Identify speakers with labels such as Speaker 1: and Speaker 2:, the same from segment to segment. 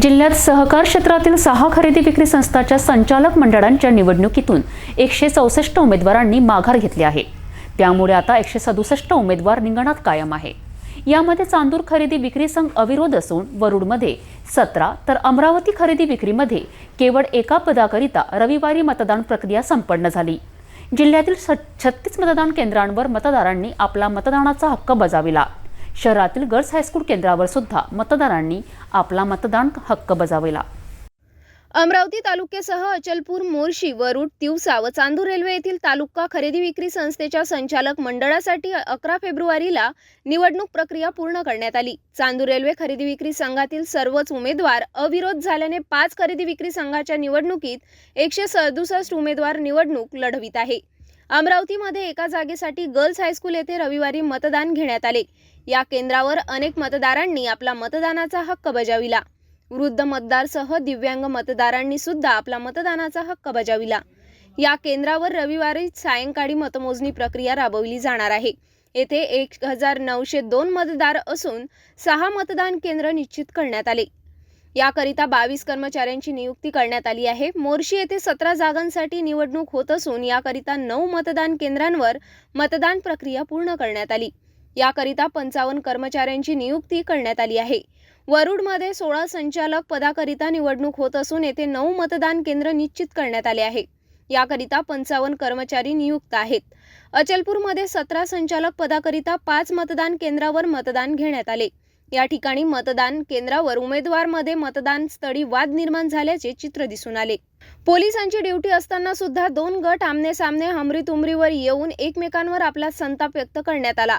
Speaker 1: जिल्ह्यात सहकार क्षेत्रातील सहा खरेदी विक्री संस्थाच्या संचालक मंडळांच्या निवडणुकीतून एकशे चौसष्ट उमेदवारांनी माघार घेतली आहे. त्यामुळे आता एकशे सदुसष्ट उमेदवार रिंगणात कायम आहे. यामध्ये चांदूर खरेदी विक्री संघ अविरोध असून वरुडमध्ये सतरा तर अमरावती खरेदी विक्रीमध्ये केवळ एका पदाकरिता रविवारी मतदान प्रक्रिया संपन्न झाली. जिल्ह्यातील छत्तीस मतदान केंद्रांवर मतदारांनी आपला मतदानाचा हक्क बजाविला. शहरातील गर्ल्स हायस्कूल केंद्रावर सुद्धा मतदारांनी आपला मतदान हक्क बजावला.
Speaker 2: अमरावती तालुक्यासह अचलपूर मोर्शी वरुड तिवसा व चांदूर रेल्वे येथील तालुका खरेदी विक्री संस्थेच्या संचालक मंडळासाठी अकरा फेब्रुवारीला निवडणूक प्रक्रिया पूर्ण करण्यात आली. चांदूर रेल्वे खरेदी विक्री संघातील सर्वच उमेदवार अविरोध झाल्याने पाच खरेदी विक्री संघाच्या निवडणुकीत एकशे सदुसष्ट उमेदवार निवडणूक लढवित आहे. अमरावतीमध्ये एका जागेसाठी गर्ल्स हायस्कूल येथे रविवारी मतदान घेण्यात आले. या केंद्रावर अनेक मतदारांनी आपला मतदानाचा हक्क बजाविला. वृद्ध मतदारसह दिव्यांग मतदारांनी सुद्धा आपला मतदानाचा हक्क बजाविला. या केंद्रावर रविवारी सायंकाळी मतमोजणी प्रक्रिया राबवली जाणार आहे. येथे एक हजार नऊशे दोन मतदार असून सहा मतदान केंद्र निश्चित करण्यात आले. याकरिता बावीस कर्मचाऱ्यांची नियुक्ती करण्यात आली आहे. मोर्शी येथे सतरा जागांसाठी निवडणूक होत असून याकरिता नऊ मतदान केंद्रांवर मतदान प्रक्रिया पूर्ण करण्यात आली. याकरिता पंचावन्न कर्मचाऱ्यांची नियुक्ती करण्यात आली आहे. वरुडमध्ये सोळा संचालक पदाकरिता निवडणूक होत असून येथे नऊ मतदान केंद्र निश्चित करण्यात आले आहे. याकरिता पंचावन्न कर्मचारी नियुक्त आहेत. अचलपूरमध्ये सतरा संचालक पदाकरिता पाच मतदान केंद्रावर मतदान घेण्यात आले. या ठिकाणी मतदान केंद्रावर उमेदवारमध्ये मतदान स्थळी वाद निर्माण झाल्याचे चित्र दिसून आले. पोलिसांची ड्युटी असताना सुद्धा दोन गट आमने सामने हमरी तुमरीवर येऊन एकमेकांवर आपला संताप व्यक्त करण्यात आला.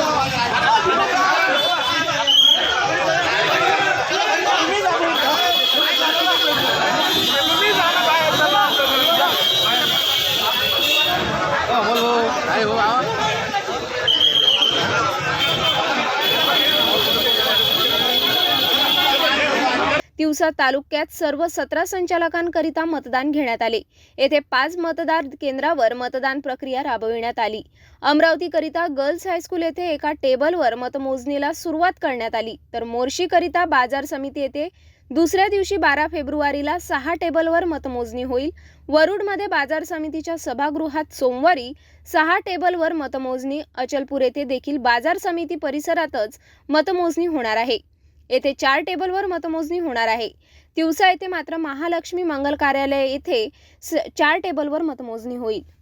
Speaker 2: तिवसा तालुक्यात सर्व सतरा संचालकांकरिता मतदान घेण्यात आले. येथे पाच मतदार केंद्रावर मतदान प्रक्रिया राबविण्यात आली. अमरावतीकरिता गर्ल्स हायस्कूल येथे एका टेबलवर मतमोजणीला सुरुवात करण्यात आली. तर मोर्शीकरिता बाजार समिती येथे दुसऱ्या दिवशी बारा फेब्रुवारीला सहा टेबलवर मतमोजणी होईल. वरुडमध्ये बाजार समितीच्या सभागृहात सोमवारी सहा टेबलवर मतमोजणी अचलपूर येथे देखील बाजार समिती परिसरातच मतमोजणी होणार आहे. येथे चार टेबलवर मतमोजणी होणार आहे. तिवसा येथे मात्र महालक्ष्मी मंगल कार्यालय येथे स- चार टेबलवर मतमोजणी होईल.